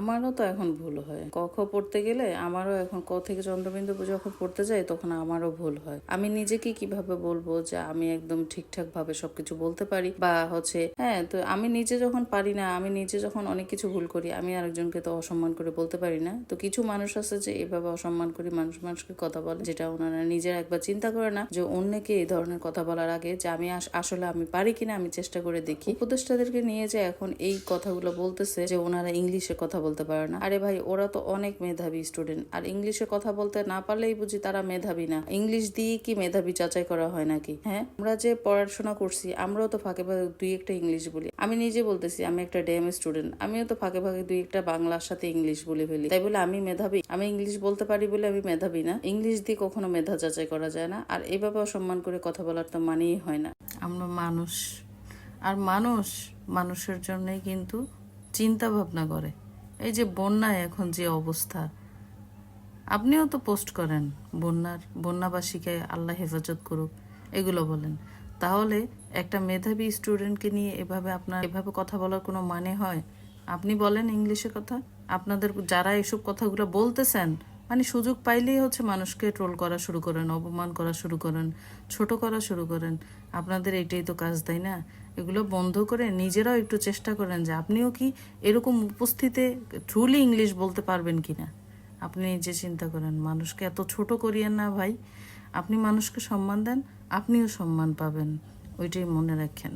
আমারও তো এখন ভুল হয়। ক খ পড়তে গেলে আমারও এখন ক থেকে চন্দ্রবিন্দু যখন পড়তে যাই তখন আমারও ভুল হয়। আমি নিজেকে কীভাবে বলব যে আমি একদম ঠিকঠাক ভাবে সবকিছু বলতে পারি? বা হচ্ছে হ্যাঁ তো আমি নিজে যখন পারি না, আমি নিজে যখন অনেক কিছু ভুল করি, আমি আরেকজনকে তো অসম্মান করে বলতে পারি না? তো কিছু মানুষ আছে যে এভাবে অসম্মান করি মানুষ মানুষকে কথা বলে, যেটা ওনারা নিজের একবার চিন্তা করে না যে অন্যকে এই ধরনের কথা বলার আগে যে আমি আসলে আমি পারি কিনা আমি চেষ্টা করে দেখি। উপদেষ্টাদেরকে নিয়ে যে এখন এই কথাগুলো বলতেছে যে ওনারা ইংলিশে কথা বলতে পারে না। আরে ভাই, ওরা তো অনেক মেধাবী স্টুডেন্ট আর ইংলিশে কথা বলতে না পারলেই বুঝি তারা মেধাবী না। ইংলিশ দিয়ে কি মেধাবী যাচাই করা হয় নাকি? হ্যাঁ আমরা যে পড়াশোনা করছি, আমরাও তো ফাঁকে ফাঁকে দুই একটা ইংলিশ বলি। আমি নিজে বলতেছি, আমি একটা ডেম স্টুডেন্ট আমিও তো ফাঁকে ফাঁকে দুই একটা বাংলার সাথে ইংলিশ বলে ফেলি। তাই বলে আমি মেধাবী? আমি ইংলিশ বলতে পারি বলে আমি মেধাবী না। ইংলিশ দিয়ে কখনো মেধা যাচাই করা যায় না। আর এইভাবে অসম্মান করে কথা বলার তো মানেই হয় না। আমরা মানুষ। আর মানুষ মানুষের জন্যই কিন্তু চিন্তা ভাবনা করে। এই যে বন্যায় এখন যে অবস্থা, আপনিও তো পোস্ট করেন, বন্যার, বন্যাবাসীকে আল্লাহ হেফাজত করুক, এগুলো বলেন। তাহলে একটা মেধাবী স্টুডেন্টকে নিয়ে এভাবে আপনার, এভাবে কথা বলার কোনো মানে হয়? আপনি বলেন ইংলিশে কথা? আপনাদের যারা এসব কথাগুলো বলতেছেন মানে সুযোগ পাইলেই হচ্ছে মানুষকে ট্রোল করা শুরু করেন, অপমান করা শুরু করেন, ছোট করা শুরু করেন। আপনাদের এইটাই তো কাজ, তাই না? এগুলো বন্ধ করে নিজেরাও একটু চেষ্টা করেন যে আপনিও কি এরকম উপস্থিতে ট্রুলি ইংলিশ বলতে পারবেন কিনা? আপনি নিজে চিন্তা করেন, মানুষকে এত ছোট করিয়েন না ভাই। আপনি মানুষকে সম্মান দেন, আপনিও সম্মান পাবেন। ওইটাই মনে রাখেন।